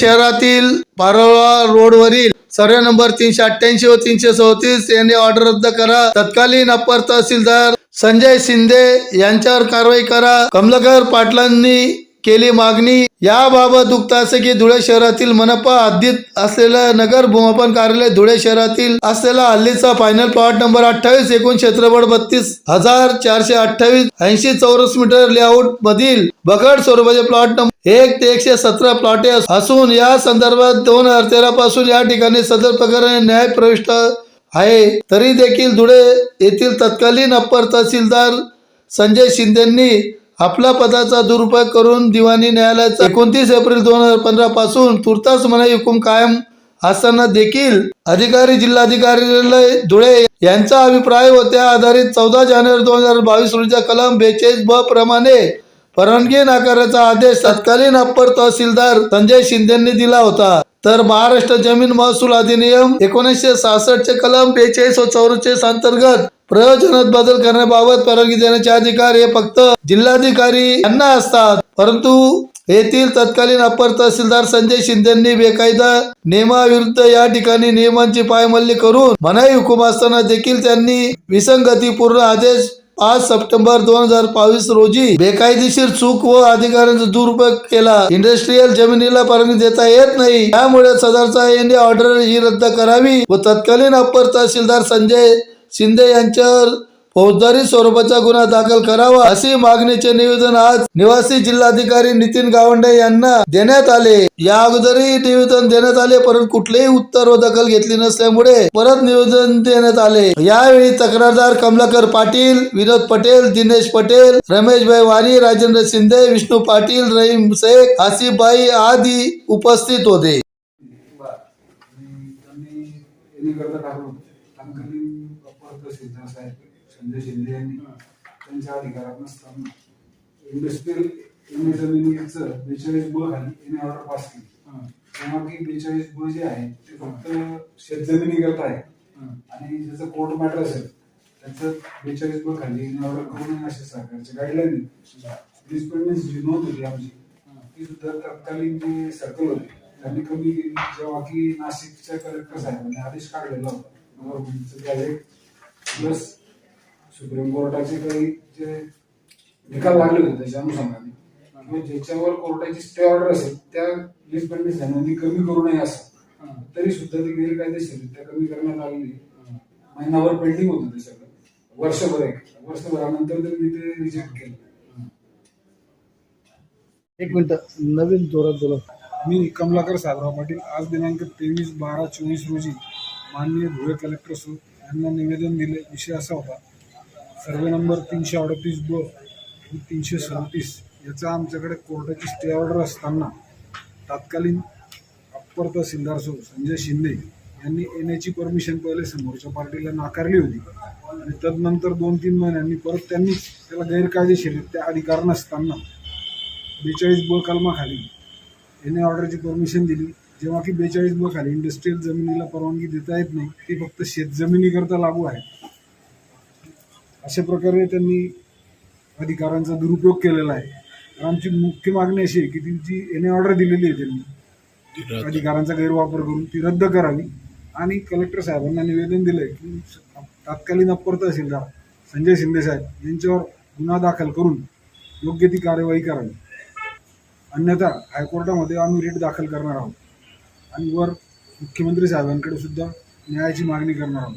शहरातील पारोळा रोडवरील survey number तीनशे अठ्ठ्याऐंशी व तीनशे चौतीस यांनी ऑर्डर रद्द करा. तत्कालीन अपर तहसीलदार संजय शिंदे यांच्यावर कारवाई करा. कमलाकर पाटलांनी केली मागणी. याबाबत दुखत असे की धुळे शहरातील मनपा हद्दीत असलेलं नगर भूमापन कार्यालय धुळे शहरातील असलेला हल्लीचा फायनल प्लॉट नंबर अठ्ठावीस एकूण क्षेत्रफळ बत्तीस हजार चारशे अठ्ठावीस ऐंशी चौरस मीटर लेआउट मधील बगड स्वरूपाचे प्लॉट नंबर एक ते एकशे सतरा प्लॉटे असून या संदर्भात दोन हजार तेरा पासून या ठिकाणी सदर प्रकरण न्याय प्रविष्ट आहे. तरी देखील धुळे येथील तत्कालीन अप्पर तहसीलदार संजय शिंदेंनी आपल्या पदाचा दुरुपयोग करून दिवाणी न्यायालयाचा एकोणतीस एप्रिल दोन हजार पंधरा पासून तुर्तास मनाई हुकूम कायम असताना देखील अधिकारी जिल्हाधिकारी धुळे यांचा अभिप्राय व त्या आधारित चौदा जानेवारी दोन हजार बावीस रोजीच्या कलम बेचाळीस ब प्रमाणे परवानगी नाकाराचा आदेश तत्कालीन अप्पर तहसीलदार संजय शिंदेंनी दिला होता. तर महाराष्ट्र जमीन महसूल अधिनियम एकोणीसशे सहासष्ट चे कलम बेचाळीस व चौवेचाळीस अंतर्गत प्रयोजनात बदल करण्याबाबत परवानगी देण्याचे अधिकार हे फक्त जिल्हाधिकारी यांना असतात. परंतु येथील तत्कालीन अप्पर तहसीलदार संजय शिंदेंनी बेकायदा नियमाविरुद्ध या ठिकाणी नियमांची पायमल्ली करून मनाई हुकूम असताना देखील त्यांनी विसंगतीपूर्ण आदेश पाच सप्टेंबर दोन हजार बावीस रोजी बेकायदेशीर चूक व अधिकाऱ्यांचा दुरुपयोग केला. इंडस्ट्रीयल जमिनीला परवानगी देता येत नाही. त्यामुळे सदरचा यांनी ऑर्डर ही रद्द करावी व तत्कालीन अप्पर तहसीलदार संजय शिंदे यांच्यावर फौजदारी स्वरूपाचा गुन्हा दाखल करावा अशी मागणीचे निवेदन आज निवासी जिल्हाधिकारी नितीन गावंडे यांना देण्यात आले या अगोदरही निवेदन देण्यात आले परंतु कुठलेही उत्तर व दखल घेतली नसल्यामुळे परत निवेदन देण्यात आले यावेळी तक्रारदार कमलाकर पाटील विनोद पटेल दिनेश पटेल रमेशभाई वाणी राजेंद्र शिंदे विष्णू पाटील रहीम शेख आसिफभाई आदी उपस्थित होते संजय शिंदे यांनी त्यांच्या अधिकारात नसताना इंडस्ट्रियल एम जमिनीचं बेचाळीस ब खाली यांनी ऑर्डर पास केली. तेव्हा की बेचाळीस ब जे आहे ते फक्त शेतजमिनी करता आहे. आणि ज्याचं कोर्ट मॅटर असेल त्याचं बेचाळीस ब खाली यांनी ऑर्डर करू नये असे सरकारचे गाईडलाईन डिस्पेंडन्स जी नोंद होती आमची. ती सुद्धा तत्कालीन जे सर्कल होते त्यांनी कमी केली. जेव्हा की नाशिकच्या कलेक्टर साहेबांनी आदेश काढलेला होता गव्हर्नमेंटचं प्लस सुप्रीम कोर्टाचे काही जे निकाल लागले होते त्याच्या अनुषंगाने किंवा ज्याच्यावर कोर्टाची स्टे ऑर्डर असेल त्या डिस्पेंडन्स नोंदी कमी करू नये असं. तरी सुद्धा ते गैरकायदेशीर त्या कमी करण्यात आलेली महिनाभर पेंडिंग होतं ते सगळं. वर्षभर एक. वर्षभरानंतर त्यांनी ते रिजेक्ट केलं एक मिनिट. नवीन जोरात बोला. मी कमलाकर सागराव पाटील आज दिनांक तेवीस बारा चोवीस रोजी माननीय धुळे कलेक्टर सु यांना निवेदन दिले विषय असा होता सर्वे नंबर तीनशे अडतीस ब आणि तीनशे सदतीस याचा आमच्याकडे कोर्टाची स्टे ऑर्डर असताना तत्कालीन अप्पर तहसीलदार सो संजय शिंदे यांनी येण्याची परमिशन पहिले समोरच्या पार्टीला नाकारली होती. आणि तदनंतर दोन तीन महिन्यांनी परत त्यांनी त्याला गैरकायदेशीरित्या अधिकार नसताना बेचाळीस ब कलमाखाली याने ऑर्डरची परमिशन दिली. जेव्हा की बेचाळीस ब खाली इंडस्ट्रीयल जमिनीला परवानगी देता येत नाही ती फक्त शेतजमिनीकरता लागू आहे. अशा प्रकारे त्यांनी अधिकारांचा दुरुपयोग केलेला आहे. तर आमची मुख्य मागणी अशी आहे की ती जी याने ऑर्डर दिलेली आहे त्यांनी. अधिकारांचा गैरवापर करून ती रद्द करावी. आणि कलेक्टर साहेबांना निवेदन दिलंय की तत्कालीन अप्पर तहसीलदार संजय शिंदे साहेब यांच्यावर गुन्हा दाखल करून योग्य ती कार्यवाही करावी. अन्यथा हायकोर्टामध्ये आम्ही रिट दाखल करणार आहोत. आणि वर मुख्यमंत्री साहेबांकडे सुद्धा न्यायाची मागणी करणार आहोत.